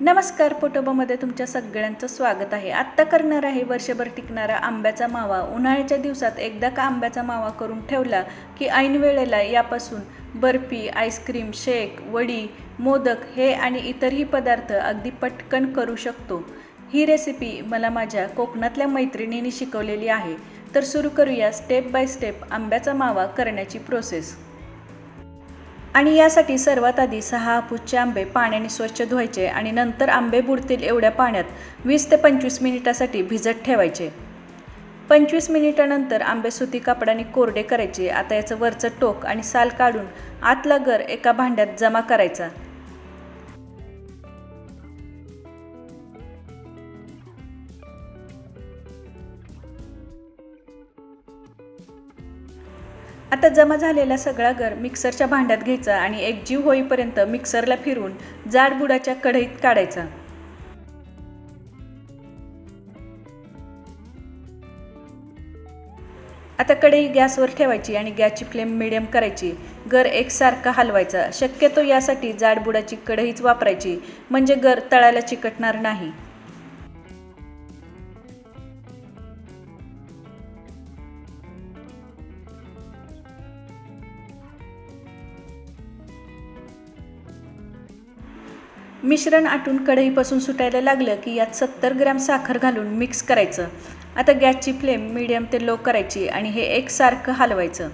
नमस्कार पोटोबामध्ये तुमच्या सगळ्यांचं स्वागत आहे. आत्ता करणार आहे वर्षभर टिकणारा आंब्याचा मावा. उन्हाळ्याच्या दिवसात एकदा का आंब्याचा मावा करून ठेवला की ऐन वेळेला यापासून बर्फी आईस्क्रीम शेक वडी मोदक हे आणि इतरही पदार्थ अगदी पटकन करू शकतो. ही रेसिपी मला माझ्या कोकणातल्या मैत्रिणींनी शिकवलेली आहे. तर सुरू करूया स्टेप बाय स्टेप आंब्याचा मावा करण्याची प्रोसेस. आणि यासाठी सर्वात आधी सहा हापूसचे आंबे पाण्याने स्वच्छ धुवायचे आणि नंतर आंबे बुडतील एवढ्या पाण्यात वीस ते पंचवीस मिनिटासाठी भिजत ठेवायचे. पंचवीस मिनिटानंतर आंबे सुती कापडाने कोरडे करायचे. आता याचं वरचं टोक आणि साल काढून आतला गर एका भांड्यात जमा करायचा. आता जमा झालेला सगळा गर मिक्सरच्या भांड्यात घ्यायचा आणि एक जीव होईपर्यंत मिक्सरला फिरून जाडबुडाच्या कढईत काढायचा. आता कढई गॅसवर ठेवायची आणि गॅसची फ्लेम मिडियम करायची. गर एकसारखा हलवायचा. शक्यतो यासाठी जाडबुडाची कढईच वापरायची. म्हणजे गर तळायला चिकटणार नाही. मिश्रण आटून कढईपासून सुटायला लागलं की यात सत्तर ग्रॅम साखर घालून मिक्स करायचं. आता गॅसची फ्लेम मिडियम ते लो करायची आणि हे एकसारखं हलवायचं.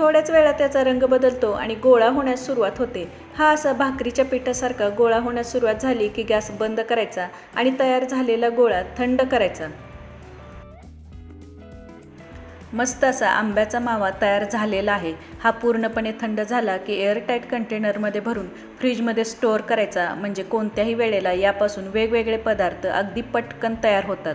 थोड्याच वेळा त्याचा रंग बदलतो आणि गोळा होण्यास सुरुवात होते. हा असा भाकरीच्या पिठासारखा गोळा होण्यास सुरुवात झाली की गॅस बंद करायचा आणि तयार झालेला गोळा थंड करायचा. मस्त असा आंब्याचा मावा तयार झालेला आहे. हा पूर्णपणे थंड झाला की एअरटाईट कंटेनरमध्ये भरून फ्रीजमध्ये स्टोअर करायचा. म्हणजे कोणत्याही वेळेला यापासून वेगवेगळे पदार्थ अगदी पटकन तयार होतात.